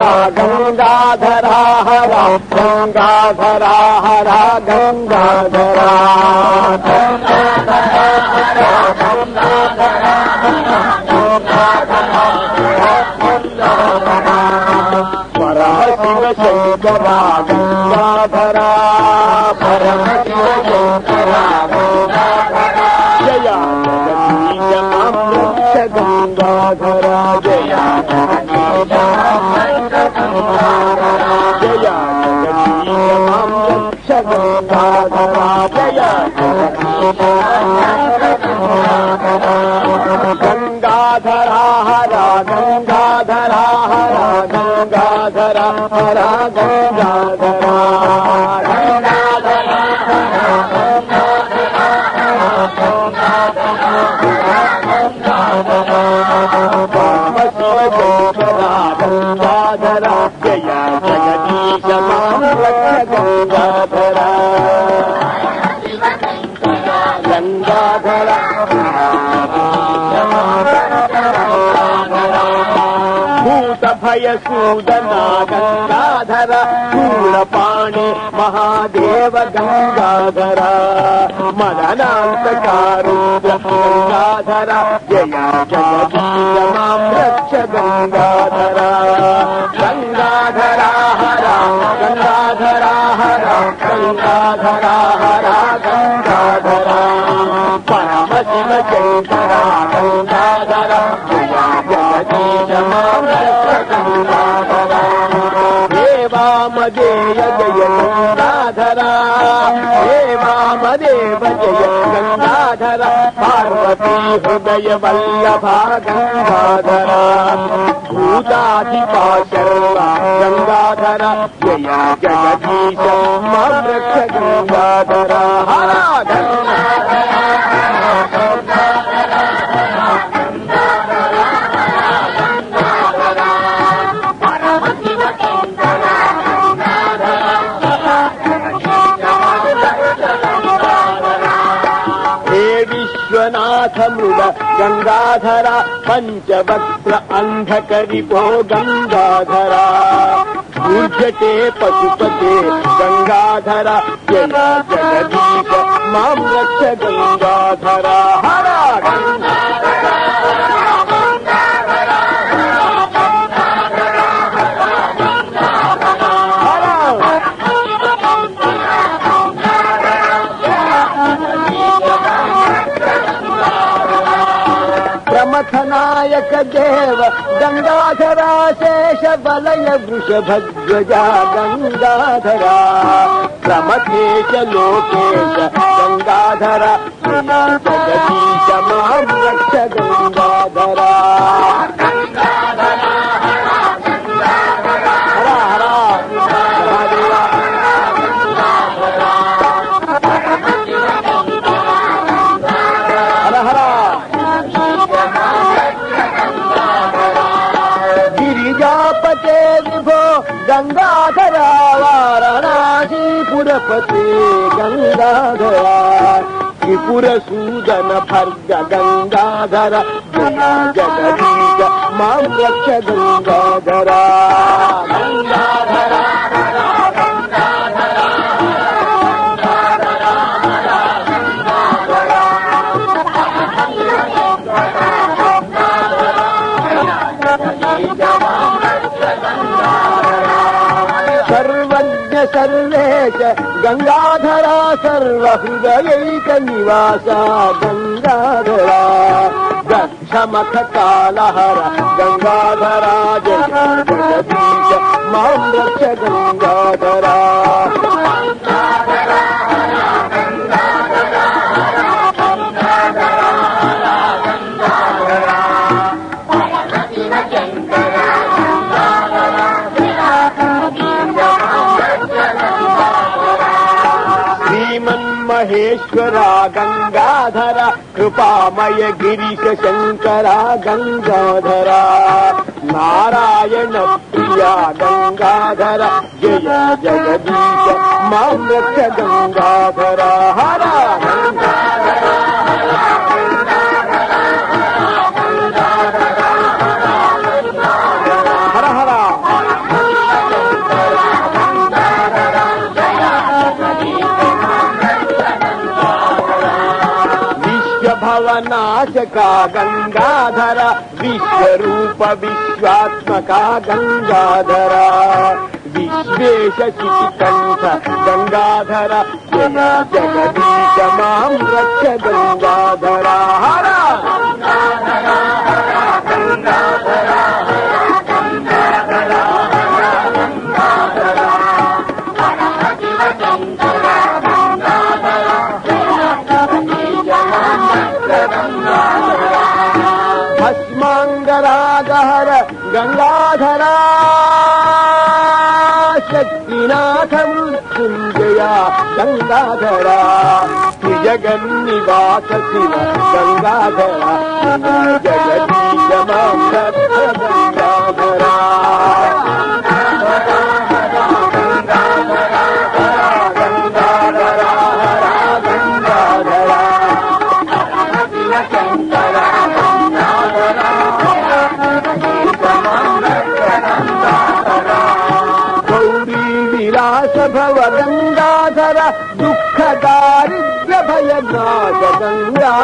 गङ्गाधरा हरा गङ्गाधरा हरा गङ्गाधरा परम शिव शङ्करा गङ्गाधरा परम शिव शङ्करा Yeah yeah. भूत भय सूदना गङ्गाधर महादेव गङ्गाधर मदनान्तकारुद्र गङ्गाधर जया रक्ष गङ्गाधर गङ्गाधरा हरा गङ्गाधरा हरा गङ्गाधरा जय हे वामदेव जय गङ्गाधरा पार्वती हृदय वल्लभा गङ्गाधरा भूताधिपा शर्वा गङ्गाधरा जया जगदीश मां रक्ष मृग गङ्गाधरा पञ्चवक्त्र अन्धकरिपो गङ्गाधरा पूज्यते पशुपते गङ्गाधरा जगदीश मां रक्ष गङ्गाधरा प्रमथनायक देव गङ्गाधरा शेष बलय वृषभध्वजा गङ्गाधरा प्रमथेश लोकेश गङ्गाधरा जगदीश मां रक्ष गङ्गाधरा गङ्गाधरा वाराणासीपुरपते गङ्गाधरा मां रक्ष गङ्गाधरा। गङ्गाधरा सर्वेश गङ्गाधरा सर्वहृदयैक निवासा गङ्गाधरा दक्षमख कालहर गङ्गाधरा जगदीश माँ रक्ष गङ्गाधरा श्रीमन्महेश्वरा गङ्गाधरा कृपामय गिरीश शङ्करा गङ्गाधरा नारायण प्रिया गङ्गाधरा जय जगदीश मां रक्ष गङ्गाधरा हरा भावनाशका गङ्गाधर विश्वरूप विश्वात्मका गङ्गाधरा गङ्गाधर जय जगदीश मां रक्ष गङ्गाधरा हर శ్రీనాథ మృత్యుంజయ గంగాధర నిజగన్నివాస శివ గంగాధర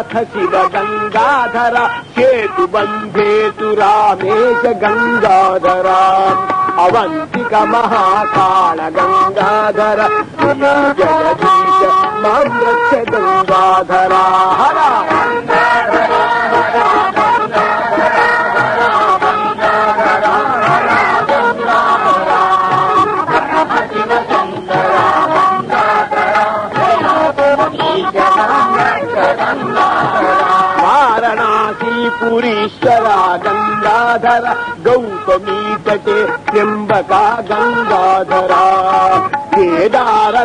सोमनाथ शिव गङ्गाधर सेतु बन्धेतु रामेश गङ्गाधरा अवन्तिक महाकाल गङ्गाधर जगदीश माँ रक्ष गङ्गाधरा हरा గంగాధర గౌతమీతటే త్ర్యంబకా గంగాధరా. కేదార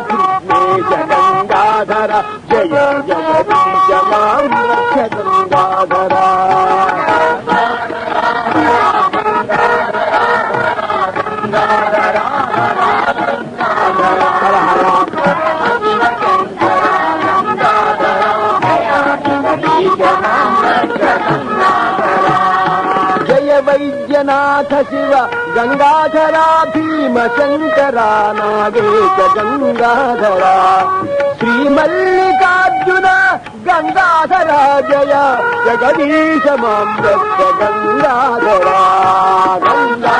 వైద్యనాథ శివ గంగాధరా భీమ శంకరా నాగేశ గంగాధరా శ్రీమల్లికార్జున గంగాధరా జయ జగదీశ మాం గంగాధరా గంగా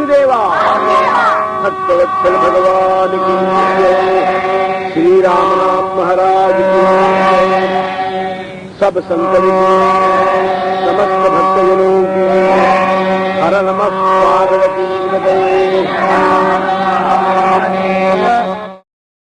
वासुदेवा भक्तवत्सल भगवान की। श्री राम महाराज की। सब जय। समस्त भक्तजनों की। हर पार्वती पतये।